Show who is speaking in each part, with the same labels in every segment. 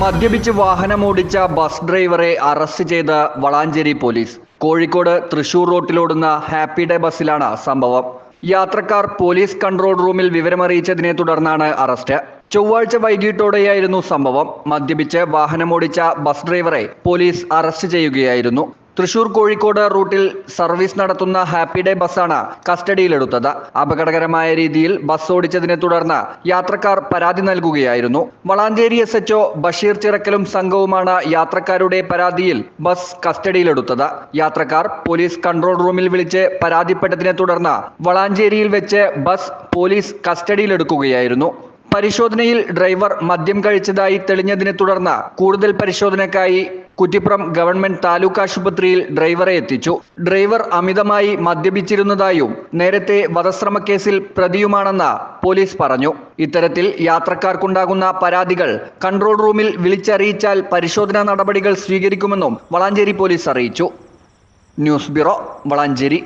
Speaker 1: മദ്യപിച്ച് വാഹനമോടിച്ച ബസ് ഡ്രൈവറെ അറസ്റ്റ് ചെയ്ത വളാഞ്ചേരി പോലീസ്. കോഴിക്കോട് തൃശൂർ റോട്ടിലോടുന്ന ഹാപ്പി ഡേ ബസ്സിലാണ് സംഭവം. യാത്രക്കാർ പോലീസ് കൺട്രോൾ റൂമിൽ വിവരമറിയിച്ചതിനെ തുടർന്നാണ് അറസ്റ്റ്. ചൊവ്വാഴ്ച വൈകിട്ടോടെയായിരുന്നു സംഭവം. മദ്യപിച്ച് വാഹനമോടിച്ച ബസ് ഡ്രൈവറെ പോലീസ് അറസ്റ്റ് ചെയ്യുകയായിരുന്നു. തൃശൂർ കോഴിക്കോട് റൂട്ടിൽ സർവീസ് നടത്തുന്ന ഹാപ്പി ഡേ ബസ്സാണ് കസ്റ്റഡിയിലെടുത്തത്. അപകടകരമായ രീതിയിൽ ബസ് ഓടിച്ചതിനെ തുടർന്ന് യാത്രക്കാർ പരാതി നൽകുകയായിരുന്നു. വളാഞ്ചേരി എസ് എച്ച്ഒ ബഷീർ ചിറക്കലും സംഘവുമാണ് യാത്രക്കാരുടെ പരാതിയിൽ ബസ് കസ്റ്റഡിയിലെടുത്തത്. യാത്രക്കാർ പോലീസ് കൺട്രോൾ റൂമിൽ വിളിച്ച് പരാതിപ്പെട്ടതിനെ തുടർന്ന് വളാഞ്ചേരിയിൽ വെച്ച് ബസ് പോലീസ് കസ്റ്റഡിയിലെടുക്കുകയായിരുന്നു. പരിശോധനയിൽ ഡ്രൈവർ മദ്യം കഴിച്ചതായി തെളിഞ്ഞതിനെ തുടർന്ന് കൂടുതൽ പരിശോധനയ്ക്കായി കുറ്റിപ്പുറം ഗവൺമെന്റ് താലൂക്ക് ആശുപത്രിയിൽ ഡ്രൈവറെ എത്തിച്ചു. ഡ്രൈവർ അമിതമായി മദ്യപിച്ചിരുന്നതായും നേരത്തെ വധശ്രമക്കേസിൽ പ്രതിയുമാണെന്ന് പോലീസ് പറഞ്ഞു. ഇത്തരത്തിൽ യാത്രക്കാർക്കുണ്ടാകുന്ന പരാതികൾ കൺട്രോൾ റൂമിൽ വിളിച്ചറിയിച്ചാൽ പരിശോധനാ നടപടികൾ സ്വീകരിക്കുമെന്നും വളാഞ്ചേരി പോലീസ് അറിയിച്ചു. News bureau Valanchery.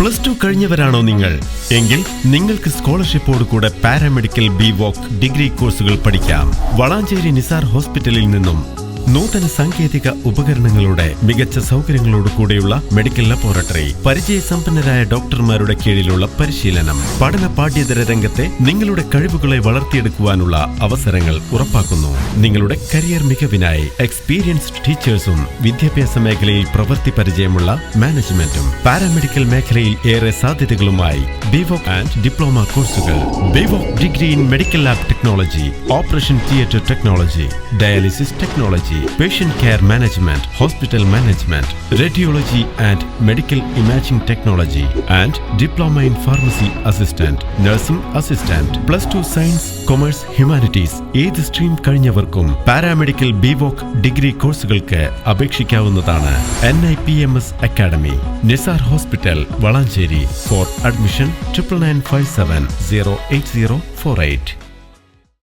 Speaker 2: Plus two കഴിഞ്ഞവരാണോ നിങ്ങൾ? എങ്കിൽ നിങ്ങൾക്ക് സ്കോളർഷിപ്പോട് കൂടെ പാരാമെഡിക്കൽ ബി വോക്ക് ഡിഗ്രി കോഴ്സുകൾ പഠിക്കാം. വളാഞ്ചേരി നിസാർ ഹോസ്പിറ്റലിൽ നിന്നും നൂതന സാങ്കേതിക ഉപകരണങ്ങളുടെ മികച്ച സൗകര്യങ്ങളോട് കൂടെയുള്ള മെഡിക്കൽ ലബോറട്ടറി പരിചയസമ്പന്നരായ ഡോക്ടർമാരുടെ കീഴിലുള്ള പരിശീലനം പഠന പാഠ്യേതര രംഗത്തെ നിങ്ങളുടെ കഴിവുകളെ വളർത്തിയെടുക്കുവാനുള്ള അവസരങ്ങൾ ഉറപ്പാക്കുന്നു. നിങ്ങളുടെ കരിയർ മികവിനായി എക്സ്പീരിയൻസ്ഡ് ടീച്ചേഴ്സും വിദ്യാഭ്യാസ മേഖലയിൽ പ്രവൃത്തി പരിചയമുള്ള മാനേജ്മെന്റും പാരാമെഡിക്കൽ മേഖലയിൽ ഏറെ സാധ്യതകളുമായി ബിവോക് ആൻഡ് ഡിപ്ലോമ കോഴ്സുകൾ. B Voc degree in medical lab technology operation theatre technology dialysis technology patient care management hospital management radiology and medical imaging technology and diploma in pharmacy assistant nursing assistant plus two science commerce humanities ഏത് stream കഴിഞ്ഞവർക്കും paramedical B Voc degree കോഴ്സുകൾക്ക് അപേക്ഷിക്കാവുന്നതാണ് N I P M S academy Nisar hospital Valanchery for admission triple nine five seven zero eight zero four eight